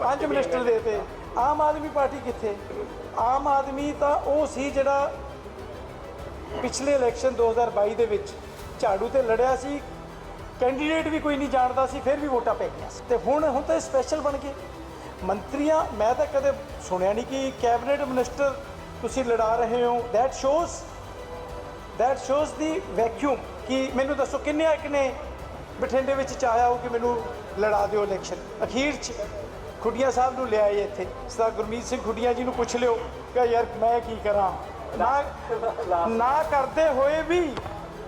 ਪੰਜ ਮਿਨਿਸਟਰ ਦੇ ਤੇ। ਆਮ ਆਦਮੀ ਪਾਰਟੀ ਕਿੱਥੇ? ਆਮ ਆਦਮੀ ਤਾਂ ਉਹ ਸੀ ਜਿਹੜਾ ਪਿਛਲੇ ਇਲੈਕਸ਼ਨ 2022 ਦੇ ਵਿੱਚ ਝਾੜੂ ਤੇ ਲੜਿਆ ਸੀ। ਕੈਂਡੀਡੇਟ ਵੀ ਕੋਈ ਨਹੀਂ ਜਾਣਦਾ ਸੀ, ਫਿਰ ਵੀ ਵੋਟਾਂ ਪੈ ਗਈਆਂ ਸੀ। ਤੇ ਹੁਣ ਹੁਣ ਤਾਂ ਸਪੈਸ਼ਲ ਬਣ ਗਏ। ਮੰਤਰੀਆਂ, ਮੈਂ ਤਾਂ ਕਦੇ ਸੁਣਿਆ ਨਹੀਂ ਕਿ ਕੈਬਨਿਟ ਮਿਨਿਸਟਰ ਤੁਸੀਂ ਲੜਾ ਰਹੇ ਹੋ। ਦੈਟ ਸ਼ੋਜ਼ ਦੈਟ ਸ਼ੋਜ਼ ਦੀ ਵੈਕਿਊਮ ਕਿ ਮੈਨੂੰ ਦੱਸੋ ਕਿੰਨੇ ਇੱਕ ਨੇ ਬਠਿੰਡੇ ਵਿੱਚ ਚਾਹਿਆ ਹੋ ਕਿ ਮੈਨੂੰ ਲੜਾ ਦਿਓ ਇਲੈਕਸ਼ਨ ਅਖੀਰ 'ਚ ਖੁੱਡੀਆਂ ਸਾਹਿਬ ਨੂੰ ਲਿਆਏ ਇੱਥੇ। ਸਰਦਾਰ ਗੁਰਮੀਤ ਸਿੰਘ ਖੁੱਡੀਆਂ ਜੀ ਨੂੰ ਪੁੱਛ ਲਿਓ ਕਿ ਯਾਰ ਮੈਂ ਕੀ ਕਰਾਂ? ਨਾ ਨਾ ਕਰਦੇ ਹੋਏ ਵੀ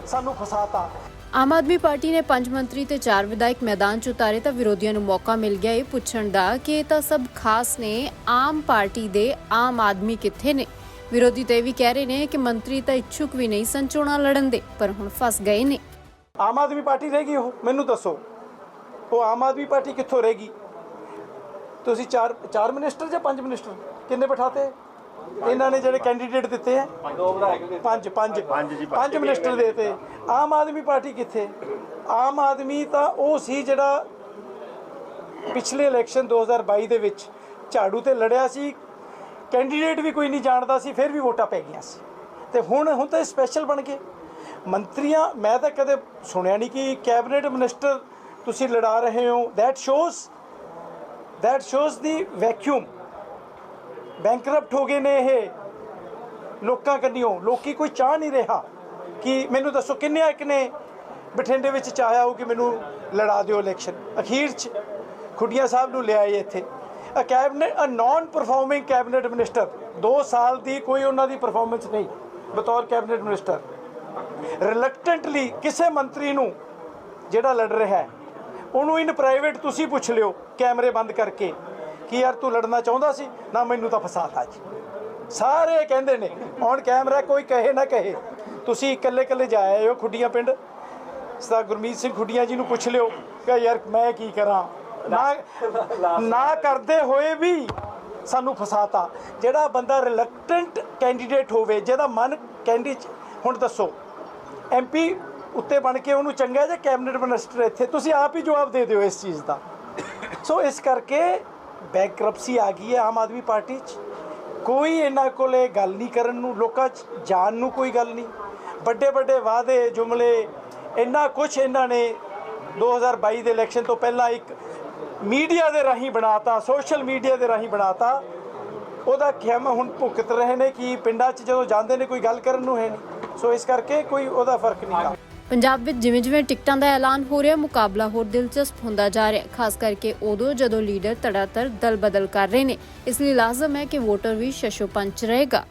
ਸਾਨੂੰ ਫਸਾਤਾ। ਆਮ ਆਦਮੀ ਪਾਰਟੀ ਨੇ ਪੰਜ ਮੰਤਰੀ ਤੇ ਚਾਰ ਵਿਧਾਇਕ ਮੈਦਾਨ 'ਚ ਉਤਾਰੇ ਤਾਂ ਵਿਰੋਧੀਆਂ ਨੂੰ ਮੌਕਾ ਮਿਲ ਗਿਆ ਇਹ ਪੁੱਛਣ ਦਾ ਕਿ ਇਹ ਤਾਂ ਸਭ ਖਾਸ ਨੇ। ਆਮ ਪਾਰਟੀ ਦੇ ਆਮ ਆਦਮੀ ਕਿੱਥੇ ਨੇ? ਵਿਰੋਧੀ ਤੇ ਵੀ ਕਹਿ ਰਹੇ ਨੇ ਕਿ ਮੰਤਰੀ ਤਾਂ ਇੱਛੁਕ ਵੀ ਨਹੀਂ ਸਨ ਚੋਣਾਂ ਲੜਨ ਦੇ ਪਰ ਹੁਣ ਫਸ ਗਏ ਨੇ। ਆਮ ਆਦਮੀ ਪਾਰਟੀ ਰਹੇਗੀ ਉਹ? ਮੈਨੂੰ ਦੱਸੋ। ਉਹ ਆਮ ਆਦਮੀ ਪਾਰਟੀ ਕਿੱਥੋਂ ਰਹੇਗੀ? ਤੁਸੀਂ ਚਾਰ ਚਾਰ ਮਿਨਿਸਟਰ ਜਾਂ ਪੰਜ ਮਿਨਿਸਟਰ ਕਿੰਨੇ ਬਿਠਾਤੇ? ਇਹਨਾਂ ਨੇ ਜਿਹੜੇ ਕੈਂਡੀਡੇਟ ਦਿੱਤੇ ਹੈ। ਪੰਜ ਪੰਜ ਪੰਜ। ਮਿਨਿਸਟਰ ਦੇ ਤੇ ਆਮ ਆਦਮੀ ਪਾਰਟੀ ਕਿੱਥੇ? ਆਮ ਆਦਮੀ ਤਾਂ ਉਹ ਸੀ ਜਿਹੜਾ ਪਿਛਲੇ ਇਲੈਕਸ਼ਨ 2022 ਦੇ ਵਿੱਚ ਝਾੜੂ ਤੇ ਲੜਿਆ ਸੀ। ਕੈਂਡੀਡੇਟ ਵੀ ਕੋਈ ਨਹੀਂ ਜਾਣਦਾ ਸੀ ਫਿਰ ਵੀ ਵੋਟਾਂ ਪੈ ਗਈਆਂ ਸੀ। ਤੇ ਹੁਣ ਹੁਣ ਤਾਂ ਸਪੈਸ਼ਲ ਬਣ ਗਏ। ਮੰਤਰੀਆਂ ਮੈਂ ਤਾਂ ਕਦੇ ਸੁਣਿਆ ਨਹੀਂ ਕਿ ਕੈਬਨਿਟ ਮਿਨਿਸਟਰ ਤੁਸੀਂ ਲੜਾ ਰਹੇ ਹੋ। ਦੈਟ ਸ਼ੋਜ਼ ਦੈਟ ਸ਼ੋਜ਼ ਦੀ ਵੈਕਿਊਮ ਬੈਂਕਰਪਟ ਹੋ ਗਏ ਨੇ ਇਹ ਲੋਕਾਂ ਕੰਨਿਓ। ਲੋਕੀ ਕੋਈ ਚਾਹ ਨਹੀਂ ਰਿਹਾ ਕਿ ਮੈਨੂੰ ਦੱਸੋ ਕਿੰਨੇ ਇੱਕ ਨੇ ਬਠਿੰਡੇ ਵਿੱਚ ਚਾਹਿਆ ਹੋ ਕਿ ਮੈਨੂੰ ਲੜਾ ਦਿਓ ਇਲੈਕਸ਼ਨ ਅਖੀਰ 'ਚ ਖੁੱਡੀਆਂ ਸਾਹਿਬ ਨੂੰ ਲਿਆਏ ਇੱਥੇ। ਅ cabinet uh non performing cabinet minister 2 ਸਾਲ ਦੀ ਕੋਈ ਉਹਨਾਂ ਦੀ ਪਰਫਾਰਮੈਂਸ ਨਹੀਂ, ਬਤੌਰ ਕੈਬਨਿਟ ਮਿਨਿਸਟਰ ਰਿਲੈਕਟੈਂਟਲੀ ਕਿਸੇ ਮੰਤਰੀ ਨੂੰ ਜਿਹੜਾ ਲੜ ਰਿਹਾ ਹੈ ਉਹਨੂੰ ਇਨ ਪ੍ਰਾਈਵੇਟ ਤੁਸੀਂ ਪੁੱਛ ਲਿਓ ਕੈਮਰੇ ਬੰਦ ਕਰਕੇ ਕਿ ਯਾਰ ਤੂੰ ਲੜਨਾ ਚਾਹੁੰਦਾ ਸੀ ਨਾ ਮੈਨੂੰ ਤਾਂ ਫਸਾਤਾ ਜੀ। ਸਾਰੇ ਕਹਿੰਦੇ ਨੇ ਔਨ ਕੈਮਰਾ ਕੋਈ ਕਹੇ ਨਾ ਕਹੇ ਤੁਸੀਂ ਇਕੱਲੇ ਇਕੱਲੇ ਜਾ ਆਏ ਹੋ ਖੁੱਡੀਆਂ ਪਿੰਡ। ਸਰਦਾਰ ਗੁਰਮੀਤ ਸਿੰਘ ਖੁੱਡੀਆਂ ਜੀ ਨੂੰ ਪੁੱਛ ਲਿਓ ਕਿ ਯਾਰ ਮੈਂ ਕੀ ਕਰਾਂ? ਨਾ ਨਾ ਕਰਦੇ ਹੋਏ ਵੀ ਸਾਨੂੰ ਫਸਾਤਾ ਜਿਹੜਾ ਬੰਦਾ ਰਿਲੈਕਟੈਂਟ ਕੈਂਡੀਡੇਟ ਹੋਵੇ ਜਿਹਦਾ ਮਨ ਕੈਂਡੀ ਹੁਣ ਦੱਸੋ ਐਮਪੀ ਉੱਤੇ ਬਣ ਕੇ ਉਹਨੂੰ ਚੰਗਾ ਜੇ ਕੈਬਨਿਟ ਮਿਨਿਸਟਰ ਇੱਥੇ। ਤੁਸੀਂ ਆਪ ਹੀ ਜਵਾਬ ਦੇ ਦਿਓ ਇਸ ਚੀਜ਼ ਦਾ। ਸੋ ਇਸ ਕਰਕੇ ਬੈਂਕਰਪਸੀ ਆ ਗਈ ਹੈ ਆਮ ਆਦਮੀ ਪਾਰਟੀ 'ਚ। ਕੋਈ ਇਹਨਾਂ ਕੋਲੇ ਗੱਲ ਨਹੀਂ ਕਰਨ ਨੂੰ, ਲੋਕਾਂ 'ਚ ਜਾਣ ਨੂੰ ਕੋਈ ਗੱਲ ਨਹੀਂ। ਵੱਡੇ ਵੱਡੇ ਵਾਅਦੇ, ਜੁਮਲੇ, ਇੰਨਾ ਕੁਝ ਇਹਨਾਂ ਨੇ 2022 ਦੇ ਇਲੈਕਸ਼ਨ ਤੋਂ ਪਹਿਲਾਂ ਇੱਕ ਮੀਡੀਆ ਦੇ ਰਾਹੀਂ ਬਣਾਤਾ, ਸੋਸ਼ਲ ਮੀਡੀਆ ਦੇ ਰਾਹੀਂ ਬਣਾਤਾ। ਉਹਦਾ ਖਿਆਮ ਹੁਣ ਭੁਗਤ ਰਹੇ ਨੇ ਕਿ ਪਿੰਡਾਂ 'ਚ ਜਦੋਂ ਜਾਂਦੇ ਨੇ ਕੋਈ ਗੱਲ ਕਰਨ ਨੂੰ ਹੈ ਨਹੀਂ। ਸੋ ਇਸ ਕਰਕੇ ਕੋਈ ਉਹਦਾ ਫ਼ਰਕ ਨਹੀਂ ਗਾ। ਪੰਜਾਬ ਵਿੱਚ ਜਿਵੇਂ ਜਿਵੇਂ ਟਿਕਟਾਂ ਦਾ ਐਲਾਨ ਹੋ ਰਿਹਾ, ਮੁਕਾਬਲਾ ਹੋਰ ਦਿਲਚਸਪ ਹੁੰਦਾ ਜਾ ਰਿਹਾ, ਖਾਸ ਕਰਕੇ ਉਦੋਂ ਜਦੋਂ ਲੀਡਰ ਤੜਾਤੜ ਦਲ ਬਦਲ ਕਰ ਰਹੇ ਨੇ। ਇਸ ਲਈ ਲਾਜ਼ਮ ਹੈ ਕਿ ਵੋਟਰ ਵੀ ਸ਼ਸ਼ੋਪੰਚ ਰਹੇਗਾ।